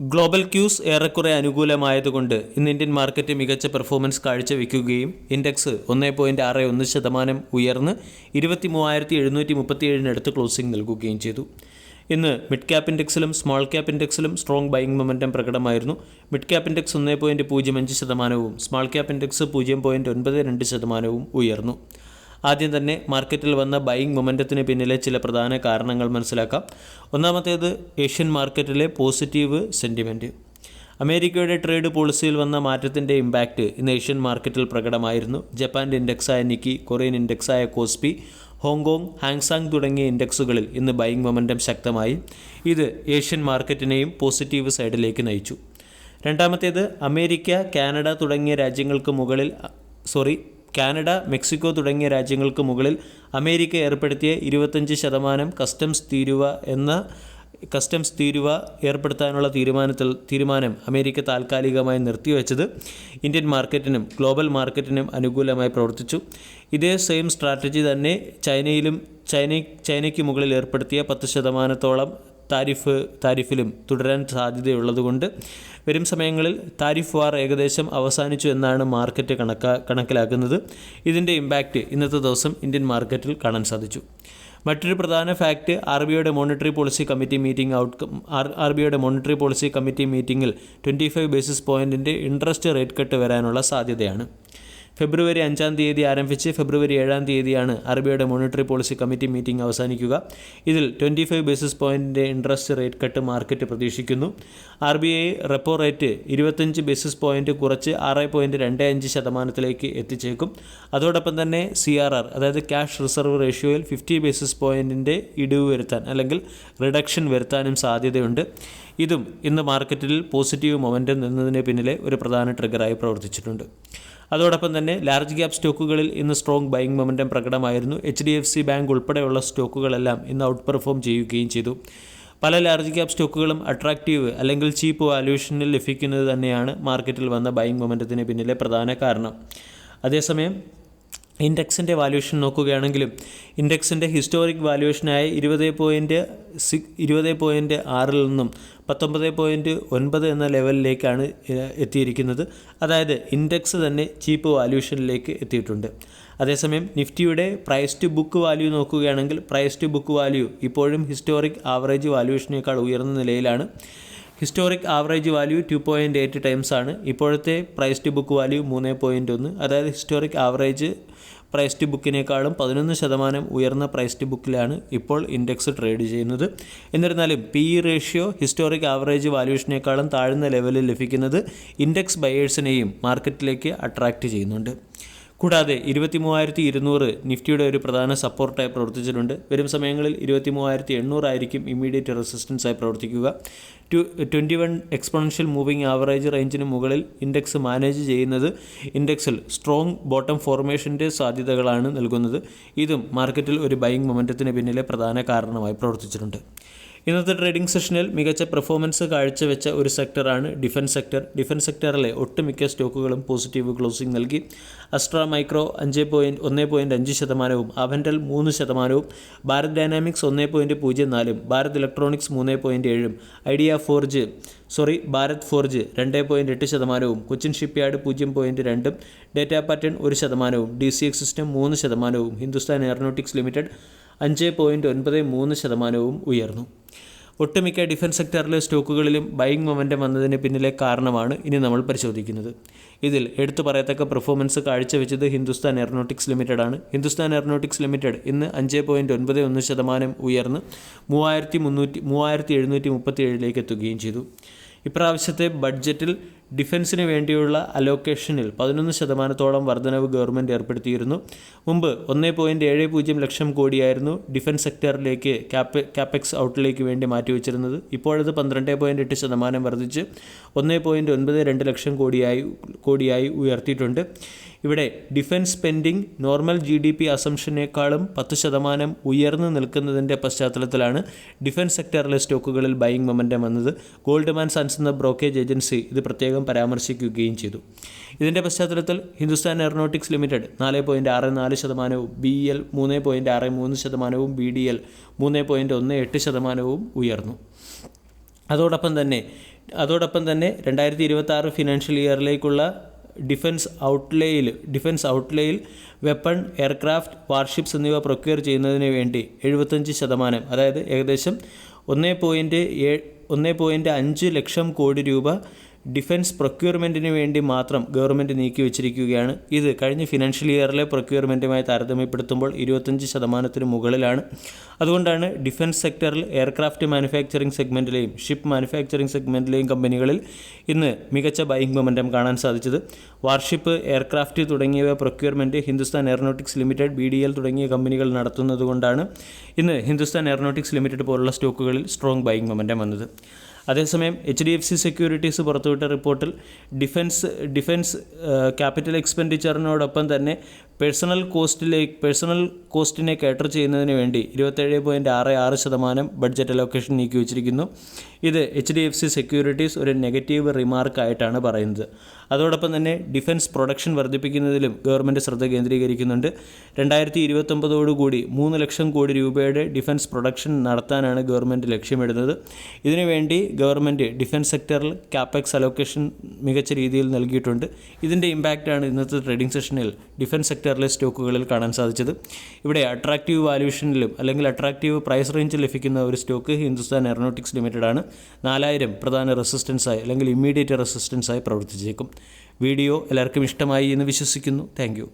Global quiz ഏറെക്കുറെ അനുകൂലമായതുകൊണ്ട് ഇന്ന് ഇന്ത്യൻ മാർക്കറ്റ് മികച്ച പെർഫോമൻസ് കാഴ്ചവെക്കുകയും ഇൻഡെക്സ് ഒന്നേ പോയിന്റ് ആറ് ഒന്ന് ശതമാനം ഉയർന്ന് ഇരുപത്തി മൂവായിരത്തി എഴുന്നൂറ്റി മുപ്പത്തിയേഴിനടുത്ത് ക്ലോസിംഗ് നൽകുകയും ചെയ്തു. ഇന്ന് മിഡ് ക്യാപ്പ് ഇൻഡെക്സിലും സ്മോൾ ക്യാപ്പ് ഇൻഡെക്സിലും സ്ട്രോങ് ബൈയിങ് മൊമെന്റം പ്രകടമായിരുന്നു. മിഡ് ക്യാപ്പ് ഇൻഡെക്സ് ഒന്നേ പോയിന്റ് പൂജ്യം അഞ്ച് ശതമാനവും സ്മോൾ ക്യാപ്പ് ഇൻഡെക്സ് പൂജ്യം പോയിന്റ് ഒൻപത് രണ്ട് ശതമാനവും ഉയർന്നു. ആദ്യം തന്നെ മാർക്കറ്റിൽ വന്ന ബൈയിങ് മൊമെന്റത്തിന് പിന്നിലെ ചില പ്രധാന കാരണങ്ങൾ മനസ്സിലാക്കാം. ഒന്നാമത്തേത് ഏഷ്യൻ മാർക്കറ്റിലെ പോസിറ്റീവ് സെന്റിമെന്റ് അമേരിക്കയുടെ ട്രേഡ് പോളിസിയിൽ വന്ന മാറ്റത്തിന്റെ ഇമ്പാക്റ്റ് ഇന്ന് ഏഷ്യൻ മാർക്കറ്റിൽ പ്രകടമായിരുന്നു. ജപ്പാന്റെ ഇൻഡെക്സായ Nikkei Korean ഇൻഡെക്സായ Kospi Hong Kong Hang Seng തുടങ്ങിയ ഇൻഡെക്സുകളിൽ ഇന്ന് ബൈയിങ് മൊമെന്റം ശക്തമായി. ഇത് ഏഷ്യൻ മാർക്കറ്റിനെയും പോസിറ്റീവ് സൈഡിലേക്ക് നയിച്ചു. രണ്ടാമത്തേത് അമേരിക്ക കാനഡ തുടങ്ങിയ രാജ്യങ്ങൾക്ക് മുകളിൽ സോറി കാനഡ മെക്സിക്കോ തുടങ്ങിയ രാജ്യങ്ങൾക്ക് മുകളിൽ അമേരിക്ക ഏർപ്പെടുത്തിയ ഇരുപത്തഞ്ച് ശതമാനം കസ്റ്റംസ് തീരുവ എന്ന കസ്റ്റംസ് തീരുവ ഏർപ്പെടുത്താനുള്ള തീരുമാനത്തിൽ തീരുമാനം അമേരിക്ക താൽക്കാലികമായി നിർത്തിവെച്ചത് ഇന്ത്യൻ മാർക്കറ്റിനും ഗ്ലോബൽ മാർക്കറ്റിനും അനുകൂലമായി പ്രവർത്തിച്ചു. ഇതേ സെയിം സ്ട്രാറ്റജി തന്നെ ചൈനയിലും ചൈന ചൈനയ്ക്ക് മുകളിൽ ഏർപ്പെടുത്തിയ പത്ത് ശതമാനത്തോളം താരിഫ് താരിഫിലും തുടരാൻ സാധ്യതയുള്ളതുകൊണ്ട് വരും സമയങ്ങളിൽ താരിഫ് വാർ ഏകദേശം അവസാനിച്ചു എന്നാണ് മാർക്കറ്റ് കണക്കാ കണക്കിലാക്കുന്നത്. ഇതിന്റെ ഇമ്പാക്റ്റ് ഇന്നത്തെ ദിവസം ഇന്ത്യൻ മാർക്കറ്റിൽ കാണാൻ സാധിച്ചു. മറ്റൊരു പ്രധാന ഫാക്റ്റ് ആർ ബി ഐയുടെ monetary policy committee meeting outcome R R B ഐയുടെ മോണിറ്ററി പോളിസി കമ്മിറ്റി മീറ്റിംഗിൽ ട്വന്റി ഫൈവ് ബേസിസ് പോയിന്റിന്റെ ഇൻട്രസ്റ്റ് റേറ്റ് കട്ട് വരാനുള്ള സാധ്യതയാണ്. ഫെബ്രുവരി അഞ്ചാം തീയതി ആരംഭിച്ച് ഫെബ്രുവരി ഏഴാം തീയതിയാണ് ആർ ബി ഐയുടെ മോണിറ്ററി പോളിസി കമ്മിറ്റി മീറ്റിംഗ് അവസാനിക്കുക. ഇതിൽ ട്വന്റി ഫൈവ് ബേസിസ് പോയിന്റിന്റെ ഇൻട്രസ്റ്റ് റേറ്റ് കട്ട് മാർക്കറ്റ് പ്രതീക്ഷിക്കുന്നു. R B I repo rate ഇരുപത്തഞ്ച് ബേസിസ് പോയിന്റ് കുറച്ച് ആറ് പോയിന്റ് രണ്ട് അഞ്ച് ശതമാനത്തിലേക്ക് എത്തിച്ചേക്കും. അതോടൊപ്പം തന്നെ സി ആർ ആർ അതായത് ക്യാഷ് റിസർവ് റേഷ്യോയിൽ ഫിഫ്റ്റി ബേസിസ് പോയിന്റിന്റെ ഇടിവ് വരുത്താൻ അല്ലെങ്കിൽ റിഡക്ഷൻ വരുത്താനും സാധ്യതയുണ്ട്. ഇതും ഇന്ന് മാർക്കറ്റിൽ പോസിറ്റീവ് മൊമെന്റം നിന്നതിന് പിന്നിലെ ഒരു പ്രധാന ട്രിഗറായി പ്രവർത്തിച്ചിട്ടുണ്ട്. അതോടൊപ്പം തന്നെ ലാർജ് ഗ്യാപ് സ്റ്റോക്കുകളിൽ ഇന്ന് strong buying momentum പ്രകടമായിരുന്നു. H D F C bank ഉൾപ്പെടെയുള്ള സ്റ്റോക്കുകളെല്ലാം ഇന്ന് ഔട്ട് പെർഫോം ചെയ്യുകയും ചെയ്തു. പല ലാർജ് ഗ്യാപ് സ്റ്റോക്കുകളും അട്രാക്റ്റീവ് അല്ലെങ്കിൽ ചീപ്പ് വാല്യൂഷനിൽ ലഭിക്കുന്നത് തന്നെയാണ് മാർക്കറ്റിൽ വന്ന ബൈയിങ് മൊമെന്റത്തിന് പിന്നിലെ പ്രധാന കാരണം. അതേസമയം ഇൻഡെക്സിന്റെ വാല്യൂഷൻ നോക്കുകയാണെങ്കിലും ഇൻഡെക്സിന്റെ ഹിസ്റ്റോറിക് വാല്യൂഷനായ ഇരുപത് പോയിന്റ് സി ഇരുപത് പോയിന്റ് ആറിൽ നിന്നും പത്തൊമ്പത് പോയിന്റ് ഒൻപത് എന്ന ലെവലിലേക്കാണ് എത്തിയിരിക്കുന്നത്. അതായത് ഇൻഡെക്സ് തന്നെ ചീപ്പ് വാല്യൂഷനിലേക്ക് എത്തിയിട്ടുണ്ട്. അതേസമയം നിഫ്റ്റിയുടെ പ്രൈസ് ടു ബുക്ക് വാല്യൂ നോക്കുകയാണെങ്കിൽ പ്രൈസ് ടു ബുക്ക് വാല്യൂ ഇപ്പോഴും ഹിസ്റ്റോറിക് ആവറേജ് വാല്യൂഷനേക്കാൾ ഉയർന്ന നിലയിലാണ്. Historic average value two point eight times ആണ്. ഇപ്പോഴത്തെ പ്രൈസ് ടു ബുക്ക് വാല്യൂ മൂന്ന് പോയിന്റ് ഒന്ന്. അതായത് ഹിസ്റ്റോറിക് ആവറേജ് പ്രൈസ് ടു ബുക്കിനേക്കാളും പതിനൊന്ന് ശതമാനം ഉയർന്ന പ്രൈസ് ടു ബുക്കിലാണ് ഇപ്പോൾ ഇൻഡെക്സ് ട്രേഡ് ചെയ്യുന്നത്. എന്നിരുന്നാലും P E ratio historic average വാല്യൂഷനേക്കാളും താഴ്ന്ന ലെവലിൽ ലഭിക്കുന്നത് ഇൻഡെക്സ് ബയേഴ്സിനെയും മാർക്കറ്റിലേക്ക് അട്രാക്റ്റ് ചെയ്യുന്നുണ്ട്. കൂടാതെ ഇരുപത്തി മൂവായിരത്തി ഇരുന്നൂറ് നിഫ്റ്റിയുടെ ഒരു പ്രധാന സപ്പോർട്ടായി പ്രവർത്തിച്ചിട്ടുണ്ട്. വരും സമയങ്ങളിൽ ഇരുപത്തി മൂവായിരത്തി എണ്ണൂറായിരിക്കും ഇമ്മീഡിയറ്റ് റെസിസ്റ്റൻസായി പ്രവർത്തിക്കുക. Two twenty one exponential moving average റേഞ്ചിന് മുകളിൽ ഇൻഡെക്സ് മാനേജ് ചെയ്യുന്നത് ഇൻഡെക്സിൽ സ്ട്രോങ് ബോട്ടം ഫോർമേഷന്റെ സാധ്യതകളാണ് നൽകുന്നത്. ഇതും മാർക്കറ്റിൽ ഒരു ബൈങ് മൊമെന്റത്തിന് പിന്നിലെ പ്രധാന കാരണമായി പ്രവർത്തിച്ചിട്ടുണ്ട്. ഇന്നത്തെ ട്രേഡിംഗ് സെഷനിൽ മികച്ച പെർഫോമൻസ് കാഴ്ചവെച്ച ഒരു സെക്ടറാണ് ഡിഫൻസ് സെക്ടർ. ഡിഫൻസ് സെക്ടറിലെ ഒട്ടുമിക്ക സ്റ്റോക്കുകളും പോസിറ്റീവ് ക്ലോസിംഗ് നൽകി. അസ്ട്ര മൈക്രോ അഞ്ച് പോയിന്റ് ഒന്ന് പോയിന്റ് അഞ്ച് ശതമാനവും അവൻഡൽ മൂന്ന് ശതമാനവും ഭാരത് ഡൈനാമിക്സ് ഒന്ന് പോയിന്റ് പൂജ്യം നാലും ഭാരത് ഇലക്ട്രോണിക്സ് മൂന്ന് പോയിന്റ് ഏഴും Idea Forge sorry Bharat Forge രണ്ട് പോയിന്റ് എട്ട് ശതമാനവും കൊച്ചിൻ ഷിപ്പ്യാർഡ് പൂജ്യം പോയിന്റ് രണ്ടും ഡേറ്റ പാറ്റേൺ ഒരു ശതമാനവും ഡി സി എക്സ് സിസ്റ്റം മൂന്ന് ശതമാനവും ഹിന്ദുസ്ഥാൻ എയറോനോട്ടിക്സ് ലിമിറ്റഡ് അഞ്ച് പോയിന്റ് ഒൻപത് മൂന്ന് ശതമാനവും ഉയർന്നു. ഒട്ടുമിക്ക ഡിഫൻസ് സെക്ടറിലെ സ്റ്റോക്കുകളിലും ബൈയിങ് മൊമെന്റം വന്നതിന് പിന്നിലെ കാരണമാണ് ഇനി നമ്മൾ പരിശോധിക്കുന്നത്. ഇതിൽ എടുത്തു പറയത്തക്ക പെർഫോമൻസ് കാഴ്ചവെച്ചത് ഹിന്ദുസ്ഥാൻ എയറോനോട്ടിക്സ് ലിമിറ്റഡ് ആണ്. ഹിന്ദുസ്ഥാൻ എയറോനോട്ടിക്സ് ലിമിറ്റഡ് ഇന്ന് അഞ്ച് പോയിന്റ് ഒൻപത് ഒന്ന് ശതമാനം ഉയർന്ന് മൂവായിരത്തി മുന്നൂറ്റി മൂവായിരത്തി എഴുന്നൂറ്റി മുപ്പത്തി ഏഴിലേക്ക് എത്തുകയും ചെയ്തു. ഇപ്രാവശ്യത്തെ ബഡ്ജറ്റിൽ ഡിഫൻസിന് വേണ്ടിയുള്ള അലോക്കേഷനിൽ പതിനൊന്ന് ശതമാനത്തോളം വർധനവ് ഗവൺമെന്റ് ഏർപ്പെടുത്തിയിരുന്നു. മുമ്പ് ഒന്ന് പോയിന്റ് ഏഴ് പൂജ്യം ലക്ഷം കോടിയായിരുന്നു ഡിഫൻസ് സെക്ടറിലേക്ക് ക്യാപ് ക്യാപെക്സ് ഔട്ടിലേക്ക് വേണ്ടി മാറ്റിവെച്ചിരുന്നത്. ഇപ്പോഴത് പന്ത്രണ്ട് പോയിന്റ് എട്ട് ശതമാനം വർദ്ധിച്ച് ഒന്ന് പോയിന്റ് ഒൻപത് രണ്ട് ലക്ഷം കോടിയായി കോടിയായി ഉയർത്തിയിട്ടുണ്ട്. ഇവിടെ defence spending normal G D P അസംഷനേക്കാളും പത്ത് ശതമാനം ഉയർന്നു നിൽക്കുന്നതിന്റെ പശ്ചാത്തലത്തിലാണ് ഡിഫൻസ് സെക്ടറിലെ സ്റ്റോക്കുകളിൽ ബൈയിങ് മൊമെന്റം വന്നത്. ഗോൾഡ്മാൻ സൺസ് എന്ന ബ്രോക്കേജ് ഏജൻസി ഇത് പ്രത്യേകം പരാമർശിക്കുകയും ചെയ്തു. ഇതിന്റെ പശ്ചാത്തലത്തിൽ ഹിന്ദുസ്ഥാൻ എയറോനോട്ടിക്സ് ലിമിറ്റഡ് നാല് പോയിന്റ് ആറ് നാല് ശതമാനവും ബി എൽ മൂന്ന് പോയിന്റ് ആറ് മൂന്ന് ശതമാനവും ബി ഡി എൽ മൂന്ന് പോയിന്റ് ഒന്ന് എട്ട് ശതമാനവും ഉയർന്നു. അതോടൊപ്പം തന്നെ അതോടൊപ്പം തന്നെ രണ്ടായിരത്തി ഇരുപത്തി ആറ് ഫിനാൻഷ്യൽ ഇയറിലേക്കുള്ള ഡിഫൻസ് ഔട്ട്ലേയിൽ ഡിഫൻസ് ഔട്ട്ലേയിൽ വെപ്പൺ എയർക്രാഫ്റ്റ് വാർഷിപ്സ് എന്നിവ പ്രൊക്യൂർ ചെയ്യുന്നതിന് വേണ്ടി എഴുപത്തഞ്ച് ശതമാനം അതായത് ഏകദേശം ഒന്ന് പോയിന്റ് ഏ ഒന്ന് പോയിന്റ് അഞ്ച് ലക്ഷം കോടി രൂപ ഡിഫൻസ് പ്രൊക്യൂർമെന്റിന് വേണ്ടി മാത്രം ഗവൺമെന്റ് നീക്കി വെച്ചിരിക്കുകയാണ് ഇത് കഴിഞ്ഞ ഫിനാൻഷ്യൽ ഇയറിലെ പ്രൊക്യൂർമെന്റുമായി താരതമ്യപ്പെടുത്തുമ്പോൾ ഇരുപത്തഞ്ച് ശതമാനത്തിന് മുകളിലാണ്. അതുകൊണ്ടാണ് ഡിഫൻസ് സെക്ടറിൽ എയർക്രാഫ്റ്റ് മാനുഫാക്ചറിംഗ് സെഗ്മെന്റിലെയും ഷിപ്പ് മാനുഫാക്ചറിംഗ് സെഗ്മെന്റിലെയും കമ്പനികളിൽ ഇന്ന് മികച്ച ബൈങ് മൊമെന്റം കാണാൻ സാധിച്ചത്. വാർഷിപ്പ് എയർക്രാഫ്റ്റ് തുടങ്ങിയവ procurement Hindustan Aeronautics Limited B D L തുടങ്ങിയ കമ്പനികൾ നടത്തുന്നതുകൊണ്ടാണ് ഇന്ന് ഹിന്ദുസ്ഥാൻ എയറോനോട്ടിക്സ് ലിമിറ്റഡ് പോലുള്ള സ്റ്റോക്കുകളിൽ സ്ട്രോങ് ബൈങ് മൊമെന്റം വന്നത്. അതേസമയം H D F C Securities പുറത്തുവിട്ട റിപ്പോർട്ടിൽ ഡിഫൻസ് ഡിഫൻസ് ക്യാപിറ്റൽ എക്സ്പെൻഡിച്ചറിനോടൊപ്പം തന്നെ പേഴ്സണൽ കോസ്റ്റിലേക്ക് പേഴ്സണൽ കോസ്റ്റിനെ കാറ്റർ ചെയ്യുന്നതിന് വേണ്ടി ഇരുപത്തേഴ് പോയിന്റ് ആറ് ആറ് ശതമാനം ബഡ്ജറ്റ് അലോക്കേഷൻ നീക്കി വെച്ചിരിക്കുന്നു. ഇത് H D F C Securities ഒരു നെഗറ്റീവ് റിമാർക്കായിട്ടാണ് പറയുന്നത്. അതോടൊപ്പം തന്നെ ഡിഫൻസ് പ്രൊഡക്ഷൻ വർദ്ധിപ്പിക്കുന്നതിലും ഗവൺമെന്റ് ശ്രദ്ധ കേന്ദ്രീകരിക്കുന്നുണ്ട്. രണ്ടായിരത്തി ഇരുപത്തൊമ്പതോടുകൂടി മൂന്ന് ലക്ഷം കോടി രൂപയുടെ ഡിഫൻസ് പ്രൊഡക്ഷൻ നടത്താനാണ് ഗവൺമെന്റ് ലക്ഷ്യമിടുന്നത്. ഇതിനുവേണ്ടി ഗവൺമെന്റ് ഡിഫൻസ് സെക്ടറിൽ ക്യാപെക്സ് അലോക്കേഷൻ മികച്ച രീതിയിൽ നൽകിയിട്ടുണ്ട്. ഇതിന്റെ ഇമ്പാക്റ്റാണ് ഇന്നത്തെ ട്രേഡിംഗ് സെഷനിൽ ഡിഫൻസ് സെക്ടറിലെ സ്റ്റോക്കുകളിൽ കാണാൻ സാധിച്ചത്. ഇവിടെ അട്രാക്റ്റീവ് വാല്യൂഷനിലും അല്ലെങ്കിൽ അട്രാക്റ്റീവ് പ്രൈസ് റേഞ്ചിൽ ലഭിക്കുന്ന ഒരു സ്റ്റോക്ക് ഹിന്ദുസ്ഥാൻ എയറോനോട്ടിക്സ് ലിമിറ്റഡ് ആണ്. നാലായിരം പ്രധാന റെസിസ്റ്റൻസായി അല്ലെങ്കിൽ ഇമ്മീഡിയറ്റ് റെസിസ്റ്റൻസായി പ്രവർത്തിച്ചേക്കും. വീഡിയോ എല്ലാവർക്കും ഇഷ്ടമായി എന്ന് വിശ്വസിക്കുന്നു. താങ്ക്